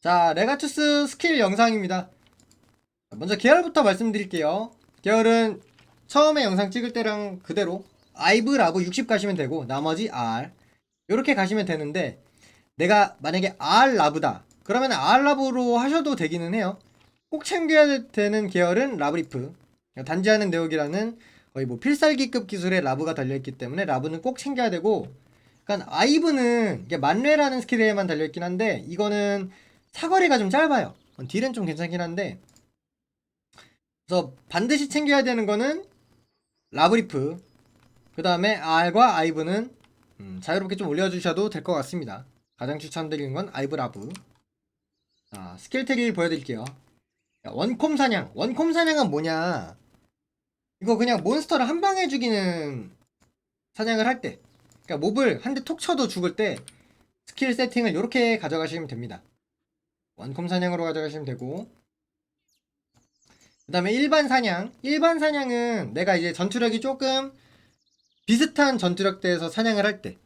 자, 레가투스 스킬 영상입니다. 먼저 계열부터 말씀드릴게요. 계열은 처음에 영상 찍을 때랑 그대로 아이브 라브 60 가시면 되고 나머지 R 이렇게 가시면 되는데 내가 만약에 R 라브다 그러면 R 라브로 하셔도 되기는 해요. 꼭 챙겨야 되는 계열은 라브리프 단지하는 내역이라는 거의 뭐 필살기급 기술의 라브가 달려있기 때문에 라브는 꼭 챙겨야 되고 그러니까 아이브는 이게 만뇌라는 스킬에만 달려있긴 한데 이거는 사거리가 좀 짧아요. 딜은 좀 괜찮긴 한데 그래서 반드시 챙겨야 되는 거는 라브리프 그 다음에 R과 아이브는 음, 자유롭게 좀 올려주셔도 될 것 같습니다. 가장 추천드리는 건 아이브 라브 자, 스킬 태기를 보여드릴게요. 야, 원콤 사냥 원콤 사냥은 뭐냐 이거 그냥 몬스터를 한 방에 죽이는 사냥을 할 때 그러니까 몹을 한 대 톡 쳐도 죽을 때 스킬 세팅을 이렇게 가져가시면 됩니다. 원콤 사냥으로 가져가시면 되고. 그 다음에 일반 사냥. 일반 사냥은 내가 이제 전투력이 조금 비슷한 전투력대에서 사냥을 할 때.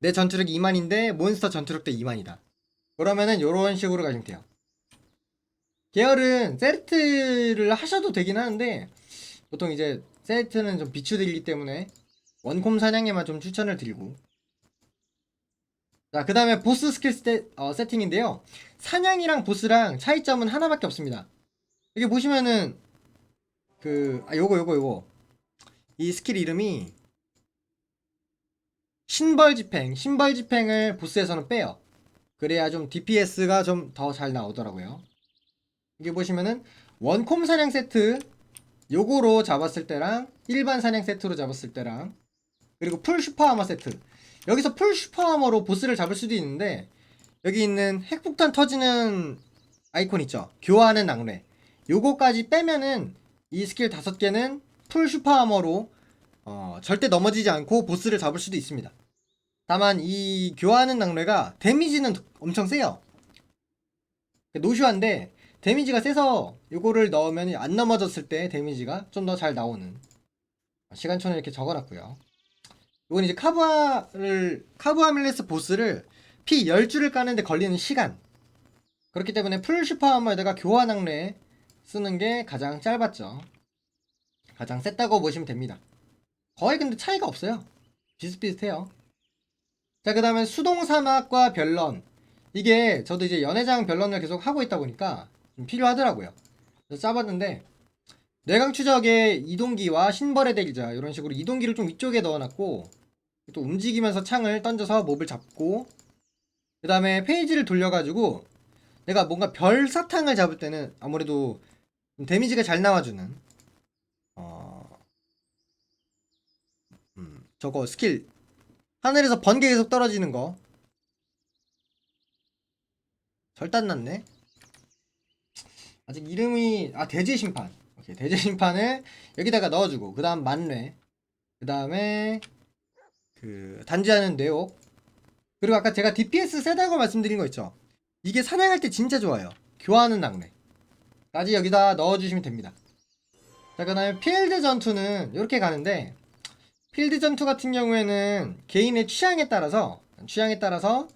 내 전투력이 2만인데 몬스터 전투력대 2만이다. 그러면은 요런 식으로 가시면 돼요. 계열은 세트를 하셔도 되긴 하는데 보통 이제 세트는 좀 비추드리기 때문에 원콤 사냥에만 좀 추천을 드리고 자 그 다음에 보스 스킬 세, 어, 세팅인데요. 사냥이랑 보스랑 차이점은 하나밖에 없습니다. 여기 보시면은 그 아 요거 요거 요거. 이 스킬 이름이 신벌 집행 신벌 집행을 보스에서는 빼요. 그래야 좀 DPS가 좀 더 잘 나오더라고요. 여기 보시면은 원콤 사냥 세트 요거로 잡았을 때랑 일반 사냥 세트로 잡았을 때랑 그리고 풀 슈퍼 아머 세트 여기서 풀 슈퍼 아머로 보스를 잡을 수도 있는데 여기 있는 핵폭탄 터지는 아이콘 있죠 교환하는 낭래 요거까지 빼면은 이 스킬 다섯 개는 풀 슈퍼 아머로 어, 절대 넘어지지 않고 보스를 잡을 수도 있습니다. 다만 이 교환하는 낭래가 데미지는 엄청 세요. 노슈한데 데미지가 세서 요거를 넣으면 안 넘어졌을 때 데미지가 좀 더 잘 나오는 시간초는 이렇게 적어놨고요. 이건 이제 카브아를 카브아밀레스 보스를 피 10줄을 까는데 걸리는 시간 그렇기 때문에 풀 슈퍼 아머에다가 교환 낭래 쓰는 게 가장 짧았죠. 가장 셌다고 보시면 됩니다. 거의 근데 차이가 없어요. 비슷비슷해요. 자, 그 다음에 수동 사막과 변런. 이게 저도 이제 연회장 변런을 계속 하고 있다 보니까 좀 필요하더라고요. 그래서 짜봤는데, 뇌강 추적의 이동기와 신벌의 대기자, 이런 식으로 이동기를 좀 위쪽에 넣어놨고, 또 움직이면서 창을 던져서 몹을 잡고, 그 다음에 페이지를 돌려가지고, 내가 뭔가 별 사탕을 잡을 때는 아무래도 좀 데미지가 잘 나와주는 어 음, 저거 스킬. 하늘에서 번개 계속 떨어지는 거. 절단 났네. 아직 이름이 아 대제 심판 오케이 대제 심판을 여기다가 넣어주고 그 다음 만뇌 그 다음에 그 단지하는 뇌옥 그리고 아까 제가 DPS 세다고 말씀드린 거 있죠 이게 사냥할 때 진짜 좋아요 교환하는 낭래 까지 여기다 넣어주시면 됩니다. 자, 그 다음에 필드 전투는 이렇게 가는데, 필드 전투 같은 경우에는 개인의 취향에 따라서, 취향에 따라서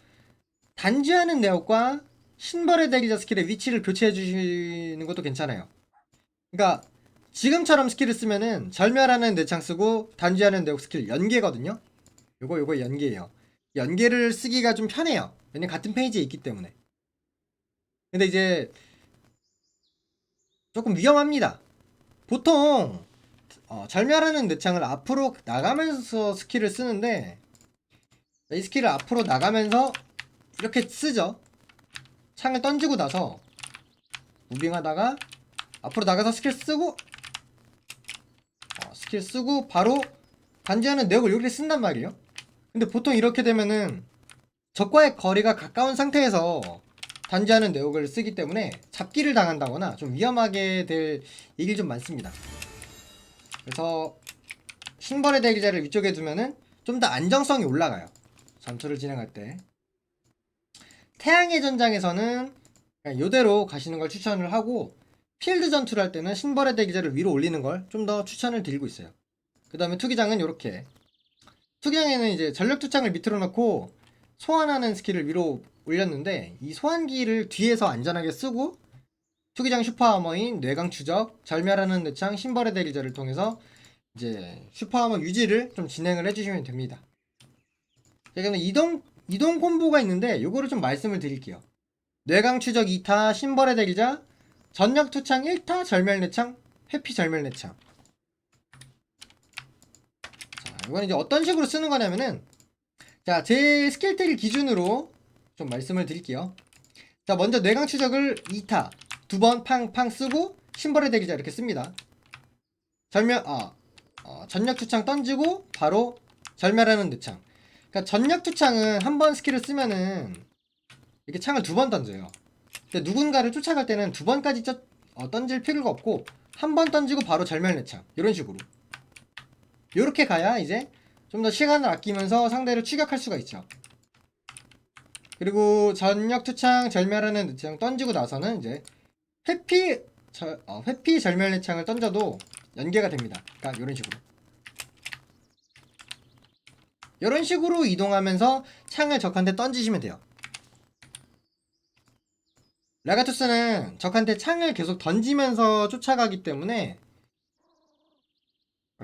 단지하는 내역과 신벌의 대기자 스킬의 위치를 교체해 주시는 것도 괜찮아요. 그러니까 지금처럼 스킬을 쓰면은 절멸하는 내창 쓰고 단지하는 내역 스킬 연계거든요. 요거 요거 연계예요. 연계를 쓰기가 좀 편해요. 왜냐면 같은 페이지에 있기 때문에. 근데 이제 조금 위험합니다. 보통 어, 절멸하는 뇌창을 앞으로 나가면서 스킬을 쓰는데 이 스킬을 앞으로 나가면서 이렇게 쓰죠. 창을 던지고 나서 무빙하다가 앞으로 나가서 스킬 쓰고 어, 스킬 쓰고 바로 반지하는 내역을 이렇게 쓴단 말이에요. 근데 보통 이렇게 되면은 적과의 거리가 가까운 상태에서 단지하는 내역을 쓰기 때문에 잡기를 당한다거나 좀 위험하게 될 일이 좀 많습니다. 그래서 신벌의 대기자를 위쪽에 두면은 좀 더 안정성이 올라가요. 전투를 진행할 때. 태양의 전장에서는 요대로 가시는 걸 추천을 하고 필드 전투를 할 때는 신벌의 대기자를 위로 올리는 걸 좀 더 추천을 드리고 있어요. 그 다음에 투기장은 이렇게 투기장에는 이제 전력 투창을 밑으로 넣고 소환하는 스킬을 위로 올렸는데 이 소환기를 뒤에서 안전하게 쓰고 투기장 슈퍼하머인 뇌강 추적 절멸하는 뇌창 신벌의 대리자를 통해서 이제 슈퍼하머 유지를 좀 진행을 해주시면 됩니다. 자, 그러면 이동 이동 콤보가 있는데 요거를 좀 말씀을 드릴게요. 뇌강 추적 2타 신벌의 대리자 전력 투창 1타 절멸 뇌창 회피 절멸 뇌창 자, 이건 이제 어떤 식으로 쓰는 거냐면은 자, 제 스킬 트리 기준으로 좀 말씀을 드릴게요. 자, 먼저 뇌강 추적을 2타 두 번 팡팡 쓰고 신벌의 대기자 이렇게 씁니다. 절멸 아 어, 전력 투창 던지고 바로 절멸하는 뇌창. 그러니까 전력 투창은 한 번 스킬을 쓰면은 이렇게 창을 두 번 던져요. 근데 누군가를 쫓아갈 때는 두 번까지 쩌- 어, 던질 필요가 없고 한 번 던지고 바로 절멸 뇌창 이런 식으로. 이렇게 가야 이제 좀 더 시간을 아끼면서 상대를 추격할 수가 있죠. 그리고 전력 투창 절멸하는 뇌창 던지고 나서는 이제 회피 절, 어, 회피 절멸 뇌창을 던져도 연계가 됩니다. 그러니까 이런 식으로. 이런 식으로 이동하면서 창을 적한테 던지시면 돼요. 라가투스는 적한테 창을 계속 던지면서 쫓아가기 때문에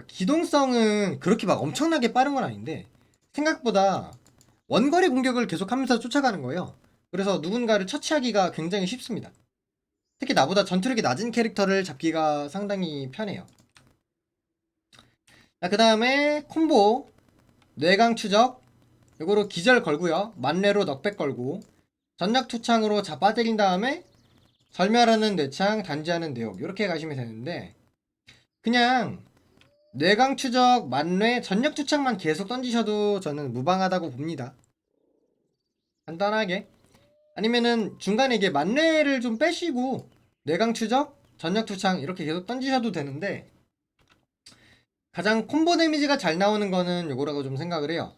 기동성은 그렇게 막 엄청나게 빠른 건 아닌데 생각보다 원거리 공격을 계속하면서 쫓아가는 거예요. 그래서 누군가를 처치하기가 굉장히 쉽습니다. 특히 나보다 전투력이 낮은 캐릭터를 잡기가 상당히 편해요. 자, 그 다음에 콤보 뇌강 추적 요거로 기절 걸고요. 만뇌로 넉백 걸고 전력 투창으로 잡아 때린 다음에 절멸하는 뇌창 단지하는 뇌옥 이렇게 가시면 되는데 그냥 뇌강 추적 만뇌 전력 투창만 계속 던지셔도 저는 무방하다고 봅니다. 간단하게 아니면은 중간에 이게 만뇌를 좀 빼시고 뇌강 추적 전력 투창 이렇게 계속 던지셔도 되는데 가장 콤보 데미지가 잘 나오는 거는 요거라고 좀 생각을 해요.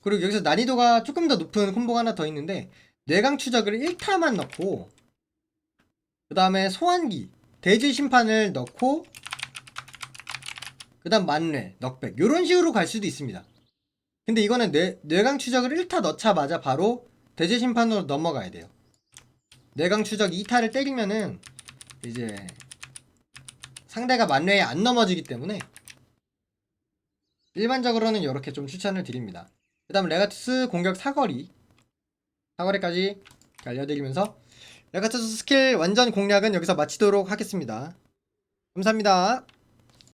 그리고 여기서 난이도가 조금 더 높은 콤보가 하나 더 있는데 뇌강 추적을 1타만 넣고 그 다음에 소환기 대지 심판을 넣고 그 다음 만뇌 넉백 요런 식으로 갈 수도 있습니다. 근데 이거는 뇌, 뇌강 추적을 1타 넣자마자 바로 대지 심판으로 넘어가야 돼요. 뇌강 추적 2타를 때리면은 이제 상대가 만뇌에 안 넘어지기 때문에 일반적으로는 이렇게 좀 추천을 드립니다. 그 다음 레가투스 공격 사거리 사거리까지 알려드리면서 레가투스 스킬 완전 공략은 여기서 마치도록 하겠습니다. 감사합니다.